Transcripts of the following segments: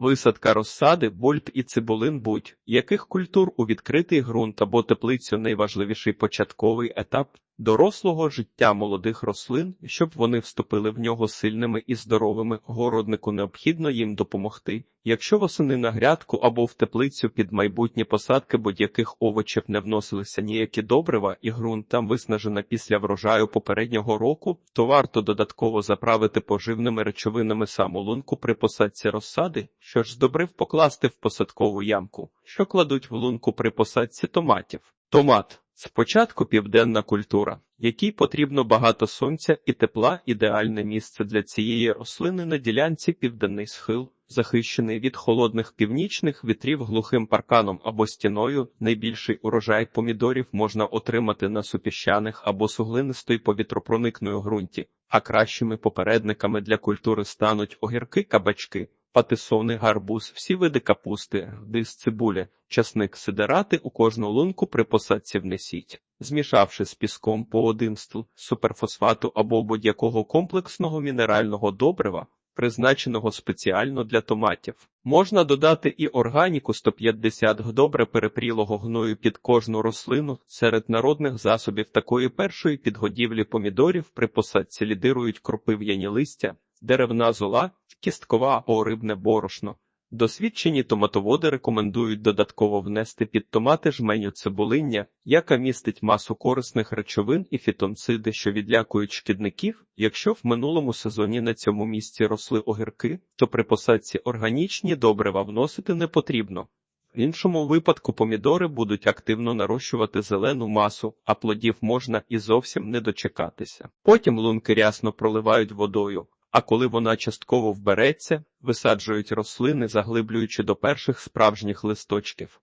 Висадка розсади, бульб і цибулин будь-яких культур у відкритий ґрунт або теплицю найважливіший початковий етап дорослого життя молодих рослин, щоб вони вступили в нього сильними і здоровими. Городнику необхідно їм допомогти. Якщо восени на грядку або в теплицю під майбутні посадки будь-яких овочів не вносилися ніякі добрива і ґрунт там виснажена після врожаю попереднього року, то варто додатково заправити поживними речовинами саму лунку при посадці розсади, що ж з добрив покласти в посадкову ямку, що кладуть в лунку при посадці томатів. Томат спочатку південна культура, якій потрібно багато сонця і тепла, ідеальне місце для цієї рослини на ділянці південний схил, захищений від холодних північних вітрів глухим парканом або стіною. Найбільший урожай помідорів можна отримати на супіщаних або суглинистої повітропроникної ґрунті, а кращими попередниками для культури стануть огірки, кабачки. Патисони, гарбуз, всі види капусти, дис цибуля, часник сидерати у кожну лунку при посадці внесіть, змішавши з піском по один стл суперфосфату або будь-якого комплексного мінерального добрива, призначеного спеціально для томатів. Можна додати і органіку 150 г добре перепрілого гною під кожну рослину. Серед народних засобів такої першої підгодівлі помідорів при посадці лідирують кропив'яні листя, деревна зола, кісткова або рибне борошно. Досвідчені томатоводи рекомендують додатково внести під томати жменю цибулиння, яка містить масу корисних речовин і фітонциди, що відлякують шкідників. Якщо в минулому сезоні на цьому місці росли огірки, то при посадці органічні добрива вносити не потрібно. В іншому випадку помідори будуть активно нарощувати зелену масу, а плодів можна і зовсім не дочекатися. Потім лунки рясно проливають водою. А коли вона частково вбереться, висаджують рослини, заглиблюючи до перших справжніх листочків.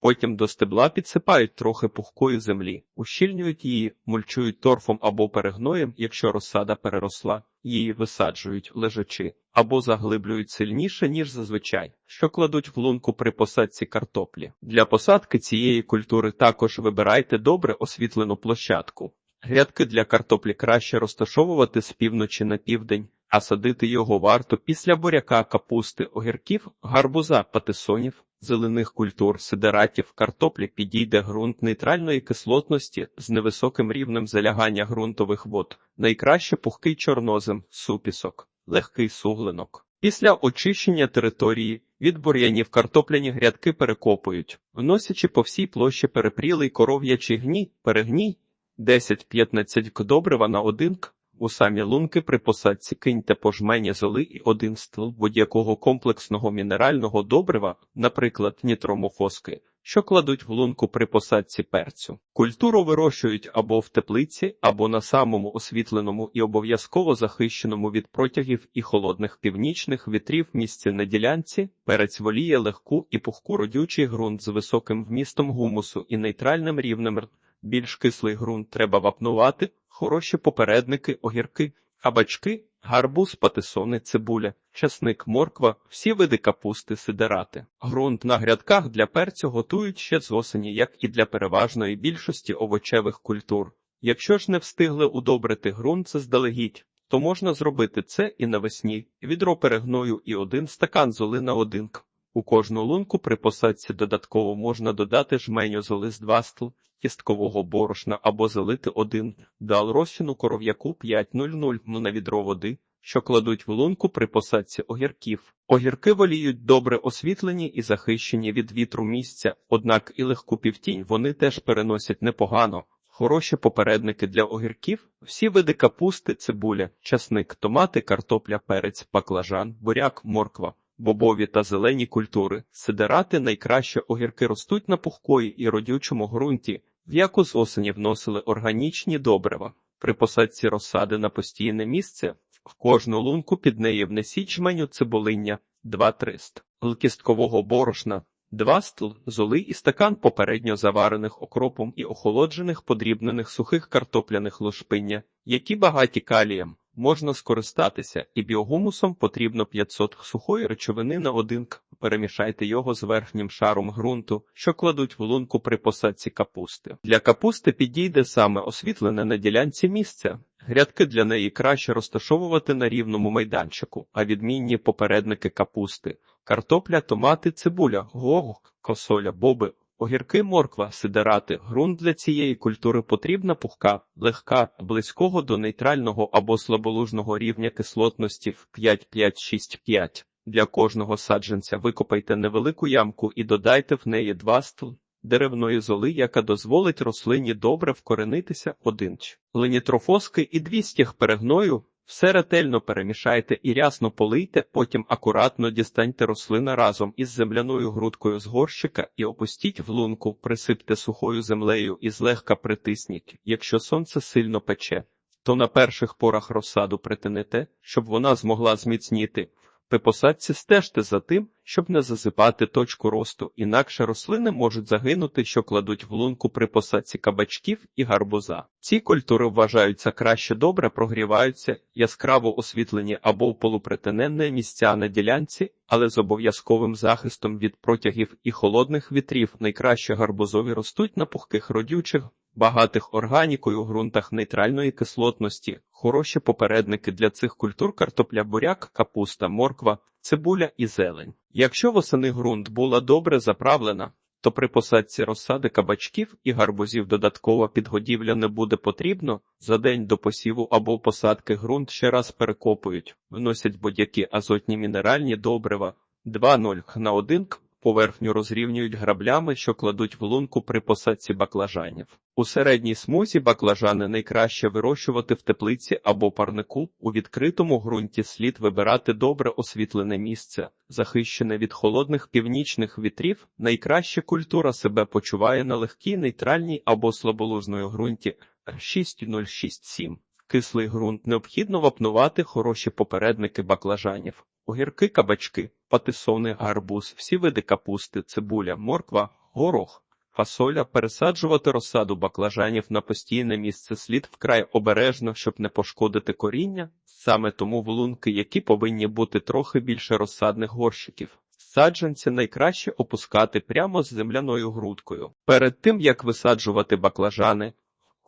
Потім до стебла підсипають трохи пухкої землі, ущільнюють її, мульчують торфом або перегноєм, якщо розсада переросла, її висаджують лежачи, або заглиблюють сильніше, ніж зазвичай, що кладуть в лунку при посадці картоплі. Для посадки цієї культури також вибирайте добре освітлену площадку. Грядки для картоплі краще розташовувати з півночі на південь а садити його варто після буряка, капусти, огірків, гарбуза, патисонів, зелених культур, сидератів, картоплі підійде ґрунт нейтральної кислотності з невисоким рівнем залягання ґрунтових вод, найкраще пухкий чорнозем, супісок, легкий суглинок. Після очищення території від бур'янів картопляні грядки перекопують, вносячи по всій площі перепрілий коров'ячий гній, перегній 10-15 к добрива на один к, у самі лунки при посадці киньте по жмені золи і один стил будь-якого комплексного мінерального добрива, наприклад, нітромофоски, що кладуть в лунку при посадці перцю. Культуру вирощують або в теплиці, або на самому освітленому і обов'язково захищеному від протягів і холодних північних вітрів місці на ділянці, перець воліє легку і пухку родючий ґрунт з високим вмістом гумусу і нейтральним рівнем. Більш кислий ґрунт треба вапнувати, хороші попередники, огірки, кабачки, гарбуз, патисони, цибуля, часник, морква, всі види капусти, сидерати. Ґрунт на грядках для перцю готують ще з осені, як і для переважної більшості овочевих культур. Якщо ж не встигли удобрити ґрунт заздалегідь, то можна зробити це і навесні, відро перегною і один стакан золи на один. У кожну лунку при посадці додатково можна додати жменю золи з 2 стл, кісткового борошна або залити один дал розчину коров'яку 5,00 на відро води, що кладуть в лунку при посадці огірків. Огірки воліють добре освітлені і захищені від вітру місця, однак і легку півтінь вони теж переносять непогано. Хороші попередники для огірків, всі види капусти, цибуля, часник, томати, картопля, перець, баклажан, буряк, морква, бобові та зелені культури. Сидерати найкраще огірки ростуть на пухкої і родючому ґрунті, в яку з осені вносили органічні добрива. При посадці розсади на постійне місце в кожну лунку під неї внесіть жменю цибулиння 2-3 ст, кісткового борошна, 2 стл, золи і стакан попередньо заварених окропом і охолоджених подрібнених сухих картопляних лошпиння, які багаті калієм. Можна скористатися, і біогумусом потрібно 500 сухої речовини на один к. Перемішайте його з верхнім шаром ґрунту, що кладуть в лунку при посадці капусти. Для капусти підійде саме освітлене на ділянці місце. Грядки для неї краще розташовувати на рівному майданчику, а відмінні попередники капусти, картопля, томати, цибуля, гог, косоля, боби, огірки, морква, сидерати. Ґрунт для цієї культури потрібна пухка, легка, близького до нейтрального або слаболужного рівня кислотності в 5-5-6-5. Для кожного саджанця викопайте невелику ямку і додайте в неї два стл деревної золи, яка дозволить рослині добре вкоренитися один ч. Ленітрофоски і дві стіг перегною. Все ретельно перемішайте і рясно полийте, потім акуратно дістаньте рослини разом із земляною грудкою з горщика і опустіть в лунку, присипте сухою землею і злегка притисніть. Якщо сонце сильно пече, то на перших порах розсаду притинете, щоб вона змогла зміцніти. При посадці стежте за тим, щоб не засипати точку росту, інакше рослини можуть загинути, що кладуть в лунку при посадці кабачків і гарбуза. Ці культури вважаються краще добре прогріваються, яскраво освітлені або в полупритиненне місця на ділянці, але з обов'язковим захистом від протягів і холодних вітрів найкраще гарбузові ростуть на пухких родючих, багатих органікою ґрунтах нейтральної кислотності, хороші попередники для цих культур картопля, буряк, капуста, морква, цибуля і зелень. Якщо восени ґрунт була добре заправлена, то при посадці розсади кабачків і гарбузів додаткова підгодівля не буде потрібно, за день до посіву або посадки ґрунт ще раз перекопують, вносять будь-які азотні мінеральні добрива. 2-0 на 1 к Поверхню розрівнюють граблями, що кладуть в лунку при посадці баклажанів. У середній смузі баклажани найкраще вирощувати в теплиці або парнику. У відкритому ґрунті слід вибирати добре освітлене місце, захищене від холодних північних вітрів. Найкраще культура себе почуває на легкій нейтральній або слаболужної ґрунті 6,067. Кислий ґрунт необхідно вапнувати хороші попередники баклажанів. Огірки, кабачки, патисони, гарбуз, всі види капусти, цибуля, морква, горох, фасоля, пересаджувати розсаду баклажанів на постійне місце слід вкрай обережно, щоб не пошкодити коріння, саме тому вулунки, які повинні бути трохи більше розсадних горщиків. Саджанці найкраще опускати прямо з земляною грудкою. Перед тим як висаджувати баклажани,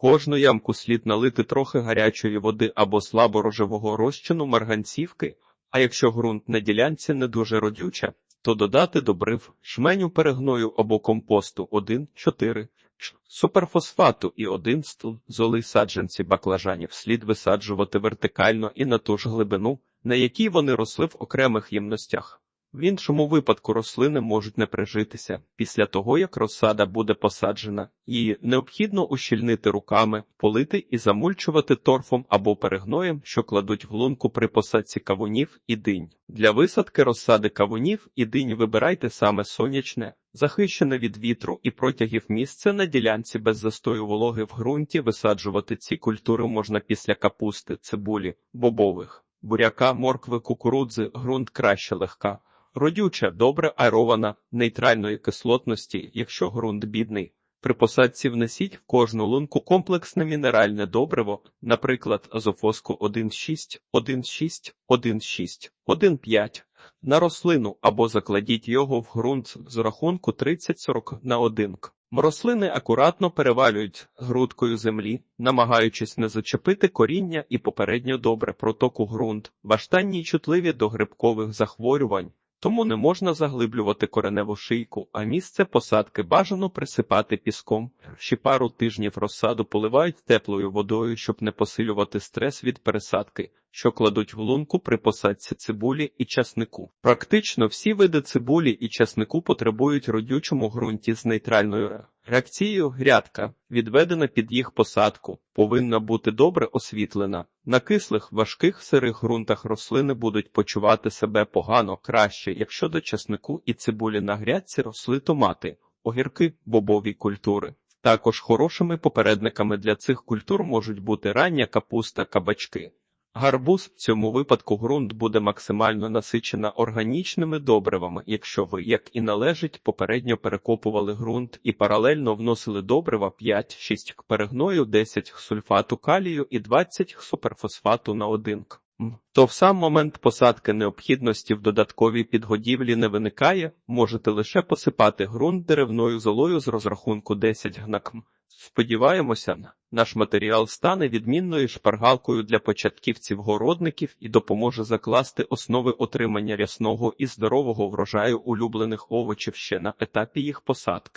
кожну ямку слід налити трохи гарячої води або слаборожевого розчину марганцівки. А якщо ґрунт на ділянці не дуже родюча, то додати добрив шменю перегною або компосту 1-4 суперфосфату і 1 стл золи саджанці баклажанів слід висаджувати вертикально і на ту ж глибину, на якій вони росли в окремих ємностях. В іншому випадку рослини можуть не прижитися. Після того, як розсада буде посаджена, її необхідно ущільнити руками, полити і замульчувати торфом або перегноєм, що кладуть в лунку при посадці кавунів і динь. Для висадки розсади кавунів і динь вибирайте саме сонячне, захищене від вітру і протягів місце на ділянці без застою вологи в ґрунті висаджувати ці культури можна після капусти, цибулі, бобових, буряка, моркви, кукурудзи, ґрунт краще легка. Родюча, добре аерована, нейтральної кислотності, якщо ґрунт бідний. При посадці внесіть в кожну лунку комплексне мінеральне добриво, наприклад, азофоску 1,6, 1,6, 1,6, 1,5 на рослину або закладіть його в ґрунт з рахунку 30-40 на 1 к. Рослини акуратно перевалюють грудкою землі, намагаючись не зачепити коріння і попередньо добре протоку ґрунт, баштанні чутливі до грибкових захворювань. Тому не можна заглиблювати кореневу шийку, а місце посадки бажано присипати піском. Ще пару тижнів розсаду поливають теплою водою, щоб не посилювати стрес від пересадки, що кладуть в лунку при посадці цибулі і часнику. Практично всі види цибулі і часнику потребують родючому ґрунті з нейтральною реакцією. Грядка, відведена під їх посадку, повинна бути добре освітлена. На кислих, важких сирих ґрунтах рослини будуть почувати себе погано краще, якщо до часнику і цибулі на грядці росли томати, огірки, бобові культури. Також хорошими попередниками для цих культур можуть бути рання капуста, кабачки. Гарбуз в цьому випадку ґрунт буде максимально насичена органічними добривами, якщо ви, як і належить, попередньо перекопували ґрунт і паралельно вносили добрива 5-6 к перегною, 10 к сульфату калію і 20 к суперфосфату на 1 к. То в сам момент посадки необхідності в додатковій підгодівлі не виникає, можете лише посипати ґрунт деревною золою з розрахунку 10 гнакм. Сподіваємося, наш матеріал стане відмінною шпаргалкою для початківців-городників і допоможе закласти основи отримання рясного і здорового врожаю улюблених овочів ще на етапі їх посадки.